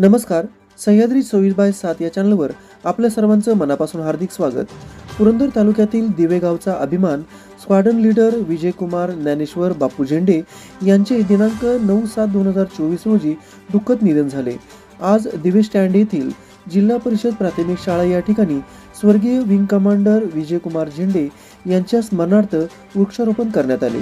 नमस्कार सह्याद्री चोवीस बाय सात या चॅनलवर आपल्या सर्वांचं मनापासून हार्दिक स्वागत. पुरंदर तालुक्यातील दिवे गावचा अभिमान स्क्वाडन लीडर विजयकुमार ज्ञानेश्वर बापू झेंडे यांचे दिनांक नऊ सात दोन हजार चोवीस रोजी दुःखद निधन झाले. आज दिवे स्टँड येथील जिल्हा परिषद प्राथमिक शाळा या ठिकाणी स्वर्गीय विंग कमांडर विजयकुमार झेंडे यांच्या स्मरणार्थ वृक्षारोपण करण्यात आले.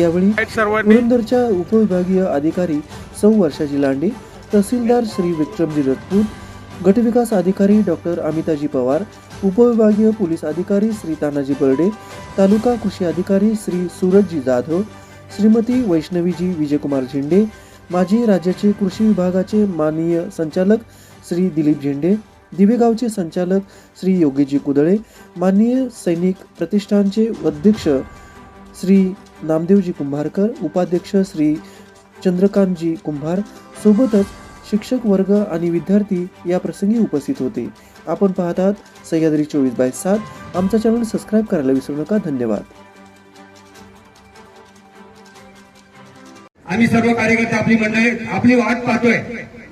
यावेळी पुरंदरच्या उपविभागीय अधिकारी सौ वर्षाजी लांडे तहसीलदार श्री विक्रमजी रजपूत गटविकास अधिकारी डॉक्टर अमिताजी पवार उपविभागीय पोलीस अधिकारी श्री तानाजी बर्डे तालुका कृषी अधिकारी श्री सूरजजी जाधव श्रीमती वैष्णवीजी विजयकुमार झेंडे माजी राज्याचे कृषी विभागाचे माननीय संचालक श्री दिलीप झेंडे दिवेगावचे संचालक श्री योगीजी कुदळे माननीय सैनिक प्रतिष्ठानचे अध्यक्ष श्री नामदेवजी कुंभारकर उपाध्यक्ष श्री चंद्रकांतजी कुंभार सोबतच शिक्षक वर्ग आणि विद्यार्थी या प्रसंगी उपस्थित होते. आपण पाहतात सह्याद्री चोवीस बाय सात. आमचा चॅनल सबस्क्राईब करायला विसरू नका. धन्यवाद. आम्ही सर्व कार्यकर्ते आपली मंडळी आपली वाट पाहतोय.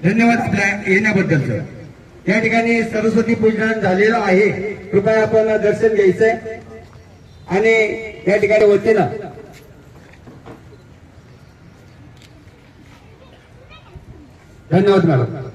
धन्यवाद आपल्या येण्याबद्दल सर या ठिकाणी सरस्वती पूजन झालेलं आहे. कृपया आपण दर्शन घ्यायचंय. आणि या ठिकाणी वतीनं धन्यवाद मॅडम.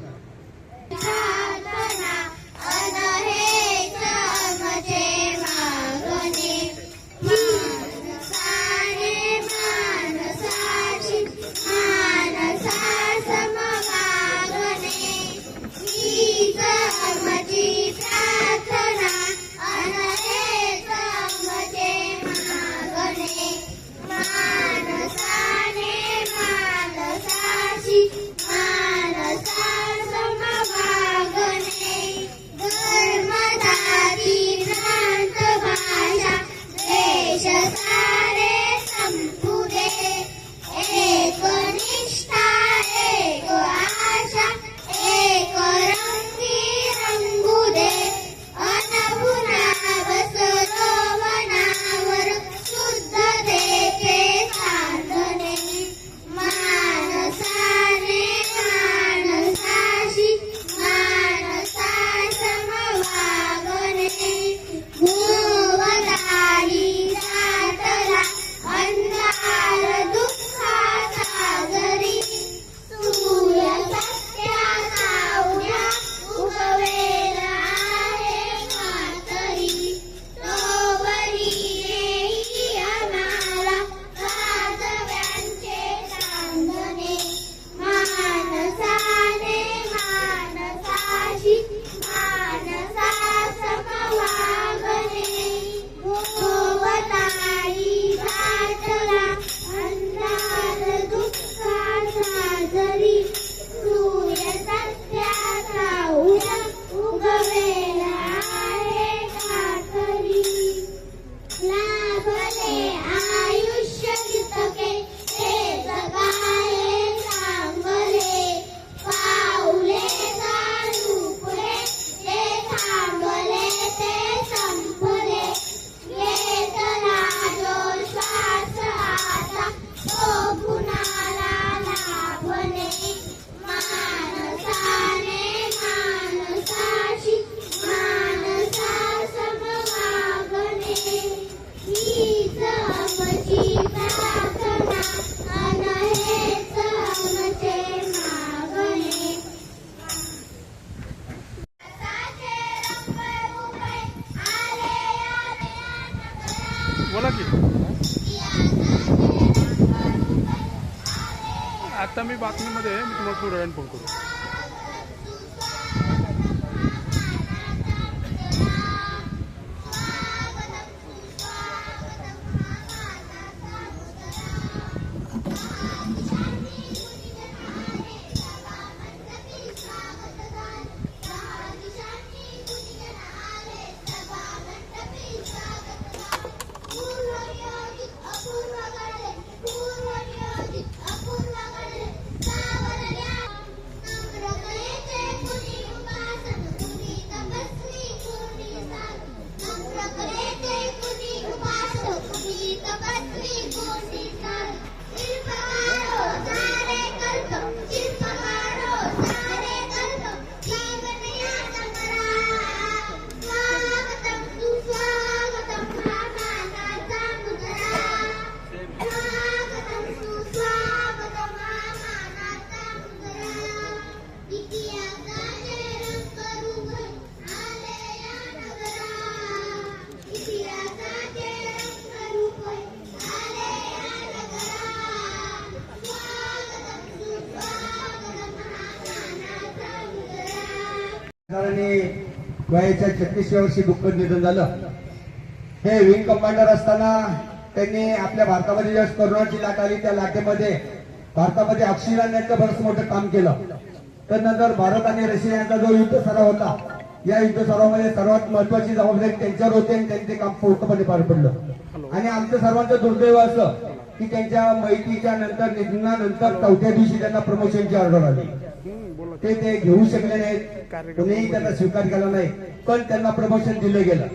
आता मी बातमीमध्ये मी तुम्हाला थोड्या वेळाने फोन करू. छत्तीसव्या वर्षी दुःखद निधन झालं. हे विंग कमांडर असताना त्यांनी आपल्या भारतामध्ये ज्या करोनाची लाट आली. त्या लाटेमध्ये भारतामध्ये आणण्याचं बरंच मोठं काम केलं. त्यानंतर भारत आणि रशिया यांचा जो युद्ध सराव होता या युद्ध सरावामध्ये सर्वात महत्वाची जबाबदारी त्यांच्यावर होती आणि त्यांनी ते काम पूर्णपणे पार पडलं. आणि आमचं सर्वांचं दुर्दैव असं की त्यांच्या माहितीच्या नंतर निधनानंतर चौथ्या दिवशी त्यांना प्रमोशनची ऑर्डर आली. ते ते घेऊ शकले नाहीत. कोणीही त्यांना स्वीकार केला नाही. पण त्यांना प्रमोशन दिलं गेलं.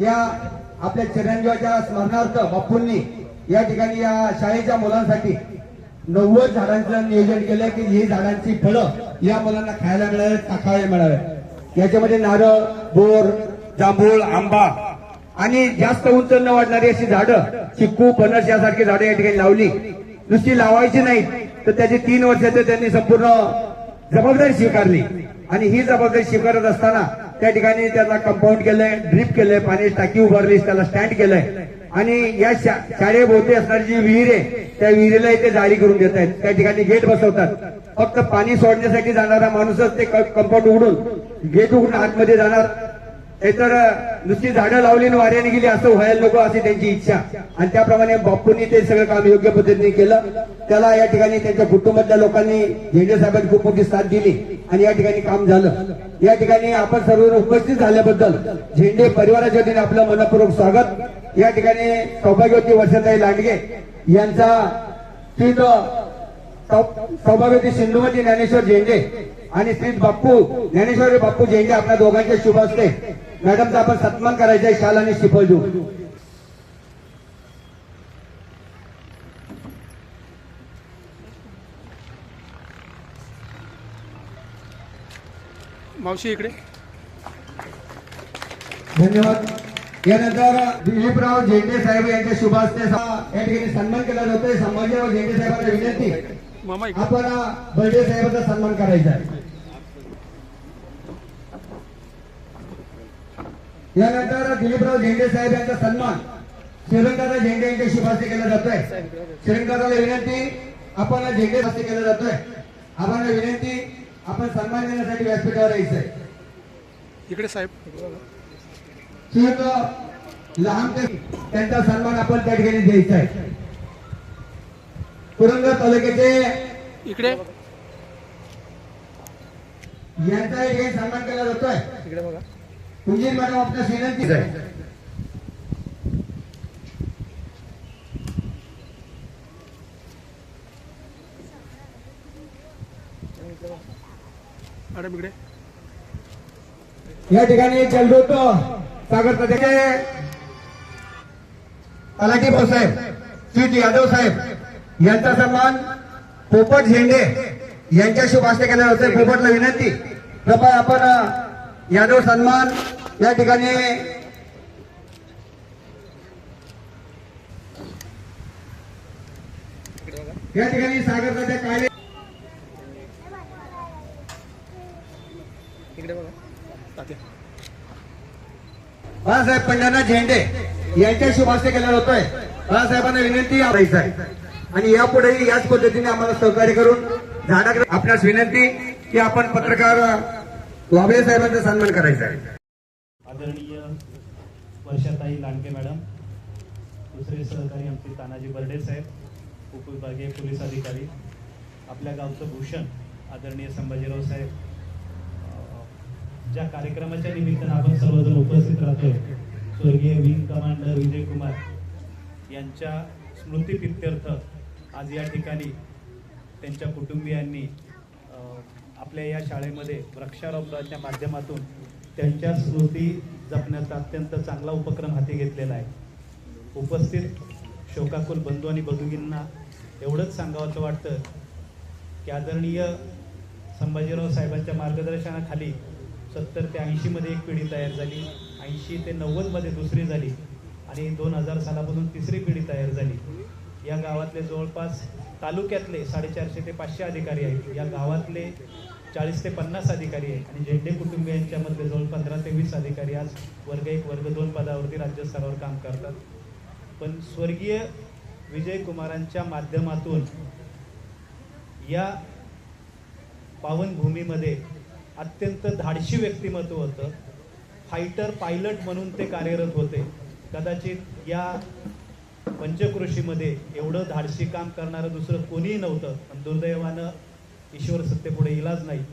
या आपल्या चिरंजीवाच्या स्मरणार्थ बापूंनी या ठिकाणी या शाळेच्या मुलांसाठी नव्वद झाडांचं नियोजन केलं की ही झाडांची फळं या मुलांना खायला मिळावे टाकावे मिळावे. याच्यामध्ये नारळ बोर जांभूळ आंबा आणि जास्त उंच न वाढणारी अशी झाडं चिक्कू फणस यासारखी झाडं या ठिकाणी लावली. नुसती लावायची नाही तर त्याची तीन वर्षाचे त्यांनी संपूर्ण जबाबदारी स्वीकारली. आणि ही जबाबदारी स्वीकारत असताना त्या ठिकाणी त्याला कंपाऊंड केलंय ड्रीप केलंय पाण्याची टाकी उभारली त्याला स्टँड केलंय. आणि या शाळेभोवती असणारी जी विहीर आहे त्या विहिरीला इथे जाळी करून देत आहेत. त्या ठिकाणी गेट बसवतात. फक्त पाणी सोडण्यासाठी जाणारा माणूसच ते कंपाऊंड उघडून गेट उघडून आतमध्ये जाणार. हे तर नुसती झाडं लावली आणि वाऱ्याने गेली असं व्हायला नको अशी त्यांची इच्छा. आणि त्याप्रमाणे बापूंनी ते सगळं काम योग्य पद्धतीने केलं. त्याला या ठिकाणी त्यांच्या कुटुंबातल्या लोकांनी झेंडे साहेबांनी खूप मोठी साथ दिली. आणि या ठिकाणी काम झालं. या ठिकाणी आपण सर्व उपस्थित झाल्याबद्दल झेंडे परिवाराच्या वतीने आपलं मनपूर्वक स्वागत. या ठिकाणी सौभाग्यवती वर्षाताई लांडगे यांचा श्री सौ- सौभाग्यवती सिंधुमती ज्ञानेश्वर झेंडे आणि श्री बाप्पू ज्ञानेश्वर बाप्पू झेंडे आपल्या दोघांच्या शुभ असते मॅडमचा आपण सन्मान करायचा आहे शाल आणि शिफळ देऊ. मावशी इकडे. धन्यवाद. यानंतर दिलीपराव झेंडे साहेब यांच्या शुभ हस्ते या ठिकाणी सन्मान केला जातोय. संभाजीराव झेंडे साहेबांना विनंती. आपण बर्डे साहेबांचा सन्मान करायचा आहे. यानंतर दिलीपराव झेंडे साहेब यांचा सन्मान श्रीरंगादा झेंडे यांच्या हस्ते केला जातोय. श्रीरंगादाला विनंती आपण झेंडे हस्ते केला जातोय. आपण विनंती आपण सन्मान देण्यासाठी व्यासपीठावर यायचंय. इकडे साहेब. लहान त्यांचा सन्मान आपण त्या ठिकाणी द्यायचा आहे पुरंदर तालुक्याचे इकडे. यांचा सन्मान केला जातोय. इकडे बघा. कुंजीर मॅडम आपल्यास विनंती आहे या ठिकाणी जलदूत सागर तथे तलाठी भाऊसाहेब श्री यादव साहेब यांचा सन्मान पोपट झेंडे यांच्या शुभ हस्ते केला जातोय पोपटला विनंती. कृपया आपण यादव सन्मान या ठिकाणी या ठिकाणी सागर बघा. तात्या. बाळासाहेब पंढरनाथ झेंडे यांच्या शुभ हस्ते केला जातोय बाळासाहेबांना विनंती करायचं आहे आणि यापुढेही याच पद्धतीने आम्हाला सहकार्य करून झाडाकडे आपणास विनंती की आपण पत्रकार वाबळे साहेबांचा सन्मान करायचा आहे. आदरणीय वर्षाताई लांडके मॅडम दुसरे सहकारी आमचे तानाजी बर्डे साहेब उपविभागीय पोलीस अधिकारी आपल्या गावचं भूषण आदरणीय संभाजीराव साहेब ज्या कार्यक्रमाच्या निमित्तानं आपण सर्वजण उपस्थित राहतोय स्वर्गीय विंग कमांडर विजय कुमार यांच्या स्मृतीप्रित्यर्थ आज या ठिकाणी त्यांच्या कुटुंबियांनी आपल्या या शाळेमध्ये वृक्षारोपणाच्या माध्यमातून त्यांच्या स्मृती जपण्याचा अत्यंत चांगला उपक्रम हाती घेतलेला आहे. उपस्थित शोकाकुल बंधू आणि बंधुगींना एवढंच सांगावंसं वाटतं की आदरणीय संभाजीराव साहेबांच्या मार्गदर्शनाखाली सत्तर ते ऐंशीमध्ये एक पिढी तयार झाली ऐंशी ते नव्वदमध्ये दुसरी झाली आणि दोन हजार सालापासून तिसरी पिढी तयार झाली. या गावातले जवळपास तालुक्यातले साडेचारशे ते पाचशे अधिकारी आहेत. या गावातले चाळीस ते पन्नास अधिकारी आहेत. आणि झेंडे कुटुंबियांच्यामध्ये जवळ पंधरा ते वीस अधिकारी आज वर्ग एक वर्ग दोन पदावरती राज्यस्तरावर काम करतात. पण स्वर्गीय विजय कुमारांच्या माध्यमातून या पावनभूमीमध्ये अत्यंत धाडशी व्यक्तिमत्व होतं. फायटर पायलट म्हणून ते कार्यरत होते. कदाचित या पंचकृषीमध्ये एवढं धाडशी काम करणारं दुसरं कोणीही नव्हतं. पण दुर्दैवानं ईश्वर सत्तेपुढे इलाज नाही.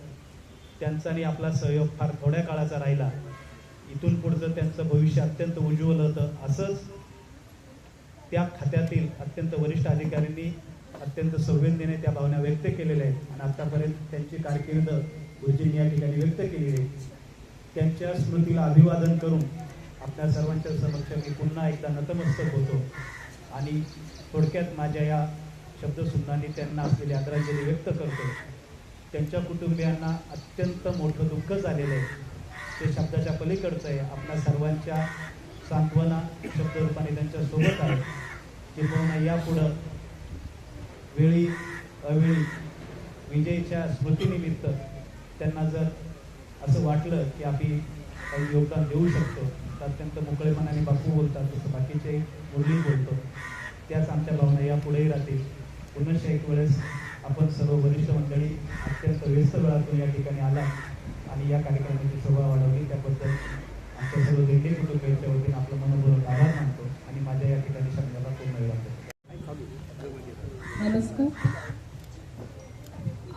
त्यांचा आणि आपला सहयोग फार थोड्या काळाचा राहिला. इथून पुढचं त्यांचं भविष्य अत्यंत उज्ज्वल होतं. असंच त्या खात्यातील अत्यंत वरिष्ठ अधिकाऱ्यांनी अत्यंत संवेदनेने त्या भावना व्यक्त केलेल्या आहेत. आणि आतापर्यंत त्यांची कारकीर्द गुरुजींनी या ठिकाणी व्यक्त केलेली आहे. त्यांच्या स्मृतीला अभिवादन करून आपल्या सर्वांच्या समक्ष मी पुन्हा एकदा नतमस्तक होतो. आणि थोडक्यात माझ्या या शब्दसुद्धांनी त्यांना असलेली आदरांजली व्यक्त करतो. त्यांच्या कुटुंबियांना अत्यंत मोठं दुःख झालेलं आहे. ते शब्दाच्या पलीकडचं आहे. आपल्या सर्वांच्या सांत्वना शब्दरूपाने त्यांच्यासोबत आहे किंबहुना हो यापुढं वेळी अवेळी विजयीच्या स्मृतीनिमित्त त्यांना जर असं वाटलं की आम्ही काही योगदान देऊ शकतो तर अत्यंत मोकळेपणाने बापू बोलतात. तसं बाकीचे मुरली बोलतो. त्याच आमच्या भावना यापुढेही राहतील. पुनश्च एक वेळेस आपण सर्व वरिष्ठ मंडळी अत्यंत व्यस्त वेळातून या ठिकाणी आला आणि या कार्यक्रमाची शोभा वाढवली. त्याबद्दल आमच्या सर्व दिंडी कुटुंबियांच्या वतीने आपलं मनपूर्वक आभार मानतो आणि माझ्या या ठिकाणी शब्दाला पूर्ण वेळ नमस्कार.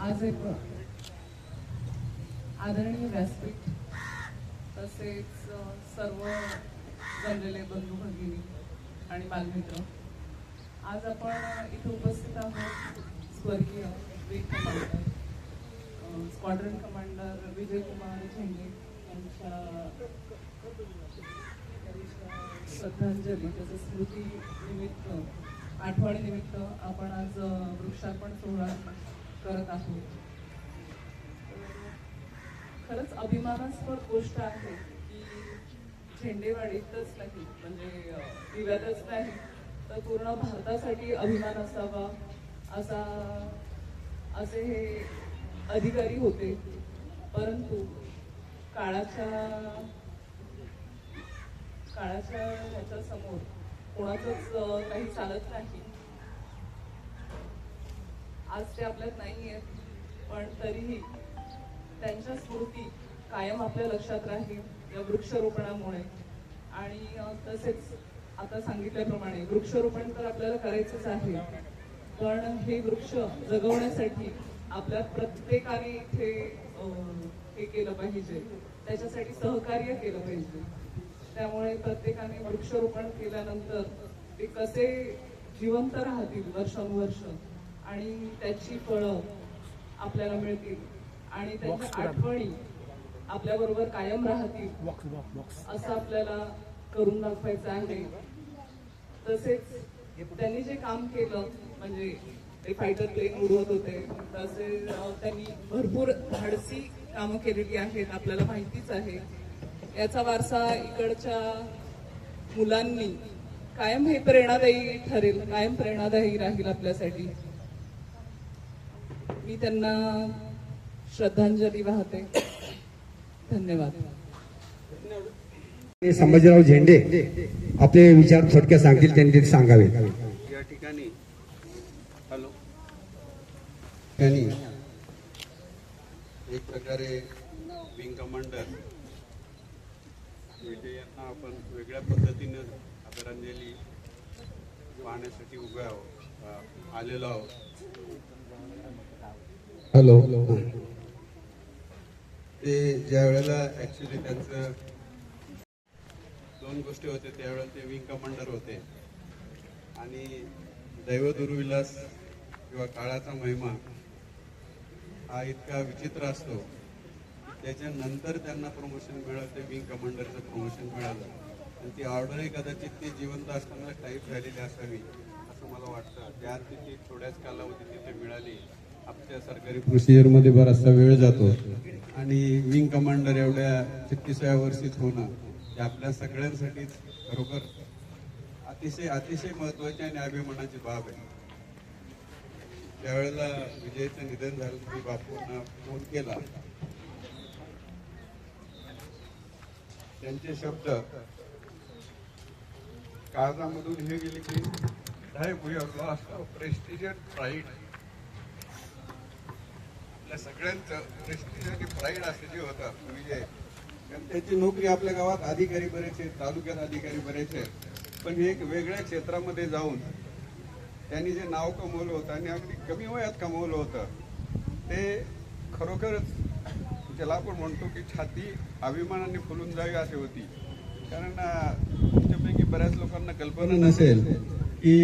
आज एक आदरणीय व्यासपीठ तसेच सर्व जमलेले बंधू भगिनी आणि बालमित्र आज आपण इथे उपस्थित आहोत स्वर्गीय स्क्वाड्रन कमांडर विजय कुमार झेंडे यांच्या श्रद्धांजली त्याचं स्मृती निमित्त आठवणीनिमित्त आपण आज वृक्षार्पण सोहळा करत आहोत. खरंच अभिमानास्पद गोष्ट आहे की झेंडेवाडीतच नाही म्हणजे दिव्यातच नाही. तर पूर्ण भारतासाठी अभिमान असावा असा असे हे अधिकारी होते. परंतु काळाच्या काळाच्या ह्याच्या समोर कोणाचंच काही चालत नाही. आज ते आपल्यात नाही आहेत पण तरीही त्यांच्या स्मृती कायम आपल्या लक्षात राहील या वृक्षारोपणामुळे. आणि तसेच आता सांगितल्याप्रमाणे वृक्षारोपण तर आपल्याला करायचंच आहे. पण हे वृक्ष जगवण्यासाठी आपल्या प्रत्येकाने इथे हे केलं पाहिजे. त्याच्यासाठी सहकार्य केलं पाहिजे. त्यामुळे प्रत्येकाने वृक्षारोपण केल्यानंतर ते कसे जिवंत राहतील वर्षानुवर्ष आणि त्याची फळं आपल्याला मिळतील आणि त्याच्या आठवणी आपल्या बरोबर कायम राहतील असं आपल्याला करून दाखवायचं आहे. तसेच त्यांनी जे काम केलं म्हणजे ते फायटर प्लेन उडवत होते तसेच त्यांनी भरपूर धाडसी कामं केलेली आहेत आपल्याला माहितीच आहे. याचा वारसा इकडच्या मुलांनी कायम हे प्रेरणादायी ठरेल कायम प्रेरणादायी राहील आपल्यासाठी. मी त्यांना श्रद्धांजली वाहते. धन्यवाद. संभाजीराव झेंडे आपले विचार थोडक्यात सांगतील त्यांनी ते सांगावे या ठिकाणी हॅलो. त्यांनी एक प्रकारे विंग कमांडर विजय यांना आपण वेगळ्या पद्धतीनं आदरांजली पाहण्यासाठी उभे आहोत अ, आलेलो आहोत. हॅलो. ते ज्या वेळेला ॲक्च्युली त्यांचं दोन गोष्टी होते त्यावेळेला ते विंग कमांडर होते. आणि दैव दुर्विलास किंवा काळाचा महिमा हा इतका विचित्र असतो त्याच्यानंतर त्यांना प्रमोशन मिळालं ते विंग कमांडरचं प्रमोशन मिळालं. आणि ती ऑर्डरही कदाचित ती जिवंत असताना टाईप झालेली असावी असं मला वाटतं. त्या तिथे ती थोड्याच कालावधी तिथे मिळाली. आपल्या सरकारी प्रोसिजरमध्ये बराचसा वेळ जातो. आणि विंग कमांडर एवढ्या छत्तीसाव्या वर्षीच होणं हे आपल्या सगळ्यांसाठीच खरोखर अतिशय अतिशय महत्वाची आणि अभिमानाची बाब आहे. त्यावेळेला विजयचं निधन झालं मी बापूंना फोन केला. त्यांचे शब्द काळजामधून हे गेले की साहेब we are lost prestige and pride आपल्या सगळ्यांचं प्रेस्टिज आणि प्राईड असं जे होतं विजय कारण त्याची नोकरी आपल्या गावात अधिकारी बरेच आहेत तालुक्यात अधिकारी बरेच आहेत. पण हे एक वेगळ्या क्षेत्रामध्ये जाऊन त्यांनी जे नाव कमवलं होतं आणि अगदी कमी वयात कमवलं होतं ते खरोखरच ज्याला आपण म्हणतो की छाती अभिमानाने फुलून जावी अशी होती. कारण तुमच्यापैकी बऱ्याच लोकांना कल्पना नसेल की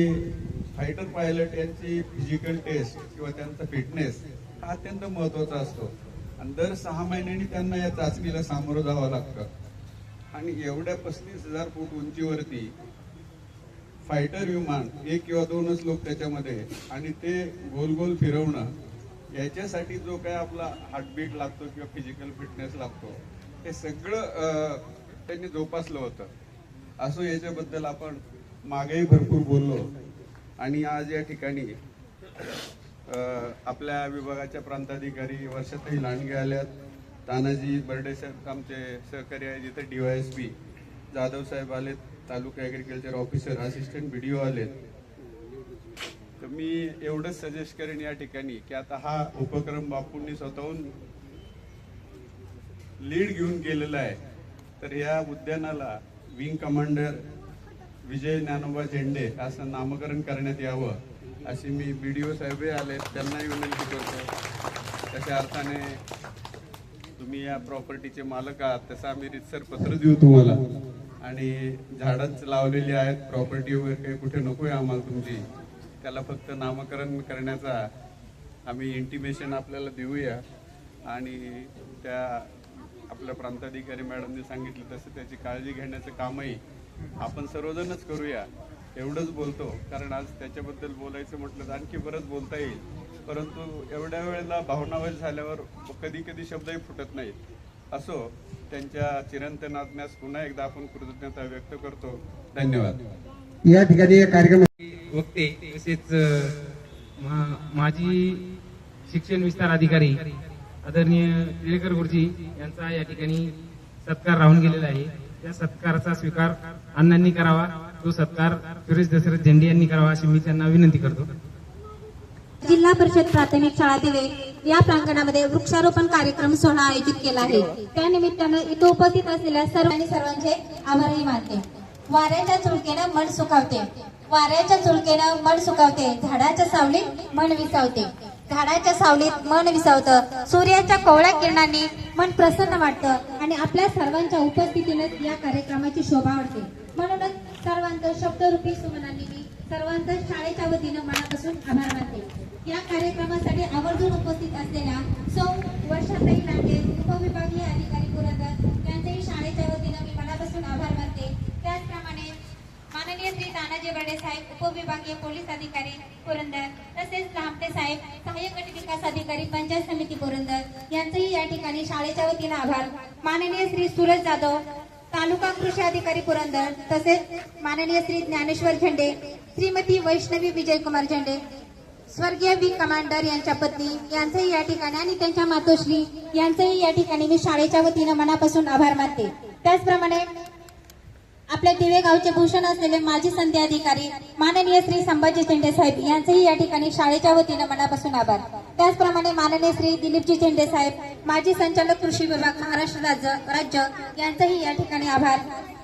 फायटर पायलट यांची फिजिकल टेस्ट किंवा त्यांचा फिटनेस हा अत्यंत महत्त्वाचा असतो. आणि दर सहा महिन्यांनी त्यांना या चाचणीला सामोरं जावं लागतं. आणि एवढ्या पस्तीस हजार फूट उंचीवरती फायटर विमान एक किंवा दोनच लोक त्याच्यामध्ये आणि ते गोल गोल फिरवणं याच्यासाठी जो काय आपला हार्टबीट लागतो किंवा फिजिकल फिटनेस लागतो हे सगळं त्यांनी जोपासलं होतं. असं याच्याबद्दल आपण मागेही भरपूर बोललो. आणि आज या ठिकाणी आपल्या विभागाच्या प्रांताधिकारी वर्षातही लांडगे आल्यात. तानाजी बर्डे साहेब आमचे सहकारी आहेत इथे डीवायएसपी जाधव साहेब आलेत तालुका ऍग्रिकल्चर ऑफिसर असिस्टंट बीडीओ आलेत. तर मी एवढंच सजेस्ट करेन या ठिकाणी की आता हा उपक्रम बापूंनी स्वतःहून लीड घेऊन गेलेला आहे. तर या उद्यानाला विंग कमांडर विजय ज्ञानोबा झेंडे असं नामकरण करण्यात यावं. अशी मी बी डी ओ साहेबही आले त्यांनाही विनंती करतो. तशा अर्थाने तुम्ही या प्रॉपर्टीचे मालक आहात तसं आम्ही रितसर पत्र देऊ तुम्हाला. आणि झाडच लावलेली आहेत प्रॉपर्टी वगैरे काही कुठे आहे आम्हाला तुमची. त्याला फक्त नामकरण करण्याचा आम्ही इंटिमेशन आपल्याला देऊया. आणि त्या आपल्या प्रांताधिकारी मॅडमने सांगितलं तसं त्याची काळजी घेण्याचं कामही आपण सर्वजणच करूया. एवढंच बोलतो. कारण आज त्याच्याबद्दल बोलायचं म्हटलं तर आणखी बरंच बोलता येईल. परंतु एवढ्या वेळेला भावनावेल झाल्यावर कधी कधी शब्दही फुटत नाहीत. असो त्यांच्या चिरंतन आज्ञास पुन्हा एकदा आपण कृतज्ञता व्यक्त करतो. धन्यवाद. या ठिकाणी या कार्यक्रम वक्ते तसेच माजी शिक्षण विस्तार अधिकारी आदरणीय टिळेकर गुरुजी यांचा या ठिकाणी सत्कार राहून गेलेला आहे. त्या सत्काराचा स्वीकार अण्णांनी करावा. तो सत्कार सुरेश दशरथ झेंडे यांनी करावा अशी मी त्यांना विनंती करतो. जिल्हा परिषद प्राथमिक शाळा दिवे या प्रांगणामध्ये वृक्षारोपण कार्यक्रम सोहळा आयोजित केला आहे. त्या निमित्तानं इथं उपस्थित असलेल्या सर्व आणि सर्वांचे आभारही मानते. वाऱ्याच्या चुलकेनं मन सुखावते. वाऱ्याच्या चुलकेनं मन सुखावते. झाडाच्या सावलीत मन विसावते. झाडाच्या सावलीत मन विसावतं. सूर्याच्या कोवळ्या किरणांनी मन प्रसन्न वाटतं. आणि आपल्या सर्वांच्या उपस्थितीनं या कार्यक्रमाची शोभा वाढते. म्हणूनच सर्वांचं शब्दरूपी सुमनांनी मी सर्वांचं शाळेच्या वतीनं मनापासून आभार मानते. या कार्यक्रमासाठी आवर्जून उपस्थित असलेल्या सौ वर्षाताई लांडे उपविभागीय अधिकारी पुरंदर यांचेही शाळेच्या वतीनं मी मनापासून आभार मानते. त्याचप्रमाणे माननीय श्री तानाजी बर्डे साहेब उपविभागीय पोलीस अधिकारी पुरंदर तसेच लांबते साहेब सहाय्यक गट विकास अधिकारी पंचायत समिती पुरंदर यांचेही या ठिकाणी शाळेच्या वतीनं आभार. माननीय श्री सूरज जाधव तालुका कृषी अधिकारी पुरंदर तसेच माननीय श्री ज्ञानेश्वर झेंडे श्रीमती वैष्णवी विजयकुमार झेंडे स्वर्गीय वी कमांडर यांच्या पत्नी यांचंही या ठिकाणी आणि त्यांच्या मातोश्री यांचंही या ठिकाणी मी शाळेच्या वतीनं मनापासून आभार मानते. त्याचप्रमाणे आपल्या दिवे गावचे भूषण असलेले माजी संधी अधिकारी माननीय श्री संभाजी झेंडे साहेब यांचेही या ठिकाणी शाळेच्या वतीनं मनापासून आभार. त्याचप्रमाणे माननीय श्री दिलीपजी झेंडे साहेब माजी संचालक कृषी विभाग महाराष्ट्र राज्य राज्य यांचेही या ठिकाणी आभार.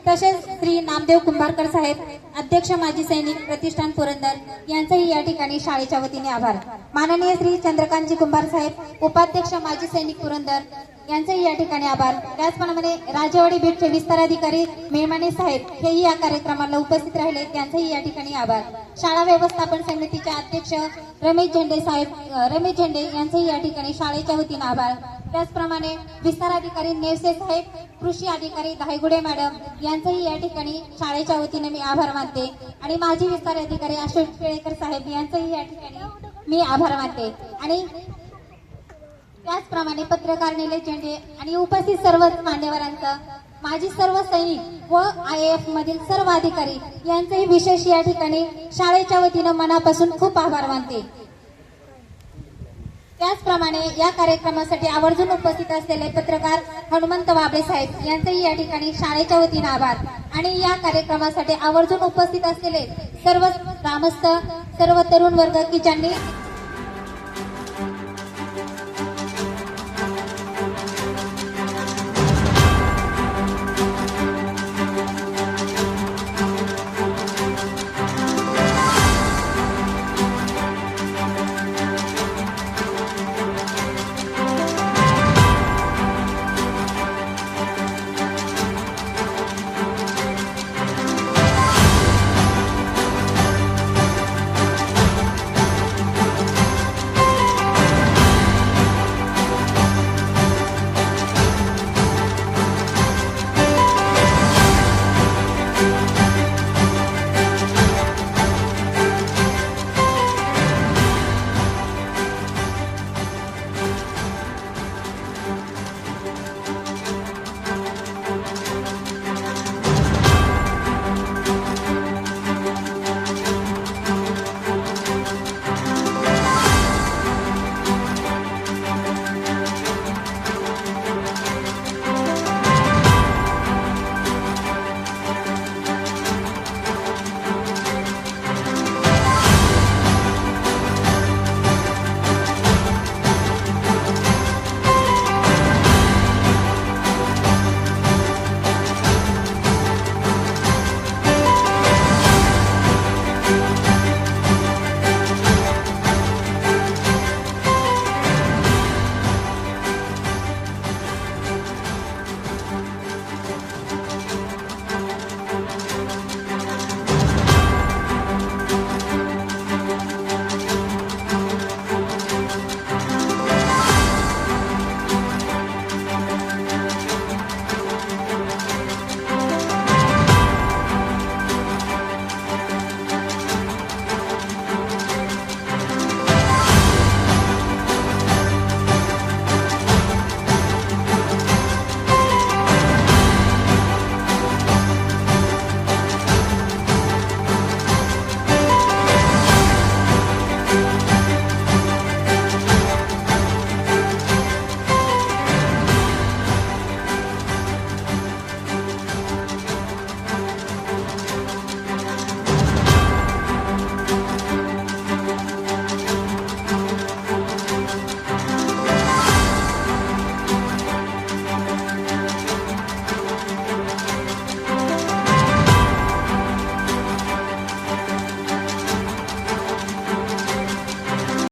तसेच श्री नामदेव कुंभारकर साहेब अध्यक्ष माजी सैनिक प्रतिष्ठान पुरंदर यांचेही या ठिकाणी शाळेच्या वतीने आभार. माननीय श्री चंद्रकांतजी कुंभार साहेब उपाध्यक्ष माजी सैनिक पुरंदर यांचेही या ठिकाणी आभार. त्याचप्रमाणे राजेवाडी बीटचे विस्तार अधिकारी मेहमाने साहेब हेही या कार्यक्रमाला उपस्थित राहिले. त्यांचेही या ठिकाणी आभार. शाळा व्यवस्थापन समितीचे अध्यक्ष रमेश झेंडे साहेब रमेश झेंडे यांचेही या ठिकाणी शाळेच्या वतीने आभार. त्याचप्रमाणे विस्तार अधिकारी नेवसे साहेब कृषी अधिकारी धायगुडे मॅडम यांचेही या ठिकाणी शाळेच्या वतीने मी आभार मानते. आणि माजी विस्तार अधिकारी अशोक केळेकर साहेब यांचेही या ठिकाणी मी आभार मानते. आणि त्याचप्रमाणे पत्रकार निलेश झेंडे आणि उपस्थित सर्व मान्यवरांचा माझी सर्व सैनिक व आय एफ मधील सर्व अधिकारी यांचेही विशेष या ठिकाणी शाळेच्या वतीनं मनापासून खूप आभार मानते. त्याचप्रमाणे या कार्यक्रमासाठी आवर्जून उपस्थित असलेले पत्रकार हनुमंत वाबळे साहेब यांचेही या ठिकाणी शाळेच्या वतीनं आभार. आणि या कार्यक्रमासाठी आवर्जून उपस्थित असलेले सर्व ग्रामस्थ सर्व तरुण वर्ग की ज्यांनी